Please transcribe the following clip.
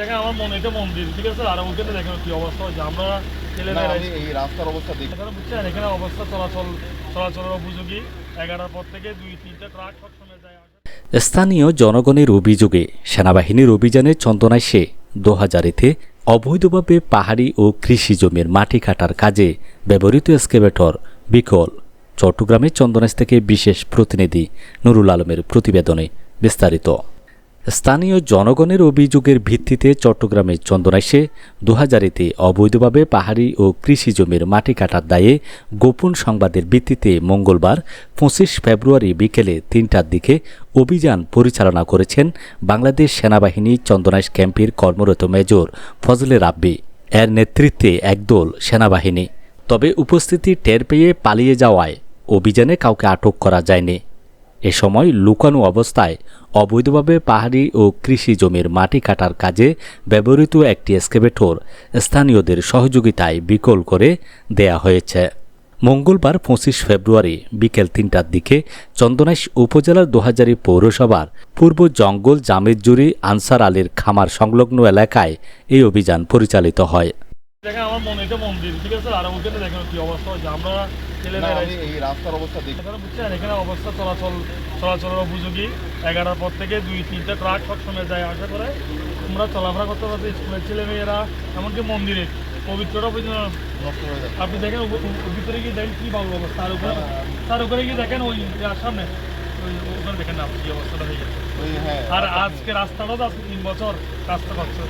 দেখেন আমার মনে এটা মন্দির। ঠিক আছে আর দেখেন কি অবস্থা হয়েছে। আমরা এই রাস্তার অবস্থা দেখি। এখানে বুঝছেন এখানে অবস্থা চলাচল চলাচলের উপযোগী। এগারোটার পর থেকে দুই তিনটা ট্রাক সবসময় যায়। স্থানীয় জনগণের অভিযোগে সেনাবাহিনীর অভিযানে চন্দনাইশে দোহাজারিতে অবৈধভাবে পাহাড়ি ও কৃষি জমির মাটি কাটার কাজে ব্যবহৃত এসকেভেটর বিকল। চট্টগ্রামের চন্দনাইশ থেকে বিশেষ প্রতিনিধি নুরুল আলমের প্রতিবেদনে বিস্তারিত। স্থানীয় জনগণের অভিযোগের ভিত্তিতে চট্টগ্রামের চন্দনাইশে দু হাজারেতে অবৈধভাবে পাহাড়ি ও কৃষি জমির মাটি কাটার দায়ে গোপন সংবাদের ভিত্তিতে মঙ্গলবার পঁচিশ ফেব্রুয়ারি বিকেলে তিনটার দিকে অভিযান পরিচালনা করেছেন বাংলাদেশ সেনাবাহিনী চন্দনাইশ ক্যাম্পের কর্মরত মেজর ফজলে রাব্বি। এর নেতৃত্বে একদল সেনাবাহিনী। তবে উপস্থিতি টের পেয়ে পালিয়ে যাওয়ায় অভিযানে কাউকে আটক করা যায়নি। এ সময় লুকানো অবস্থায় অবৈধভাবে পাহাড়ি ও কৃষি জমির মাটি কাটার কাজে ব্যবহৃত একটি এসকেভেটর স্থানীয়দের সহযোগিতায় বিকল করে দেয়া হয়েছে। মঙ্গলবার পঁচিশ ফেব্রুয়ারি বিকেল তিনটার দিকে চন্দনাইশ উপজেলার দোহাজারি পৌরসভার পূর্ব জঙ্গল জামেদজুরি আনসার আলীর খামার সংলগ্ন এলাকায় এই অভিযান পরিচালিত হয়। আমার মনে এটা মন্দির ঠিক আছে? আর ওখানে দেখেন কি অবস্থা হয়েছে। আমরা ছেলেমেয়েরা এই রাস্তার অবস্থা দেখি। এখানে বুঝছেন? এখানে অবস্থা চলাচল চলাচলের উপযোগী। এগারোটার পর থেকে দুই তিনটা ট্রাক সবসময় যায়। আসা করে তোমরা চলাফেরা করতে পারবে। স্কুলের ছেলে এমনকি মন্দিরে। পবিত্রটা পর্যন্ত হয়ে আপনি দেখেন ভিতরে গিয়ে দেখেন কি ভালো অবস্থা। তার উপরে তার উপরে গিয়ে দেখেন ওই সামনে ওই ওখানে দেখেন না কি অবস্থাটা হয়ে গেছে। হ্যাঁ আর আজকে রাস্তাটা তো আজকে তিন বছর রাস্তা করছে।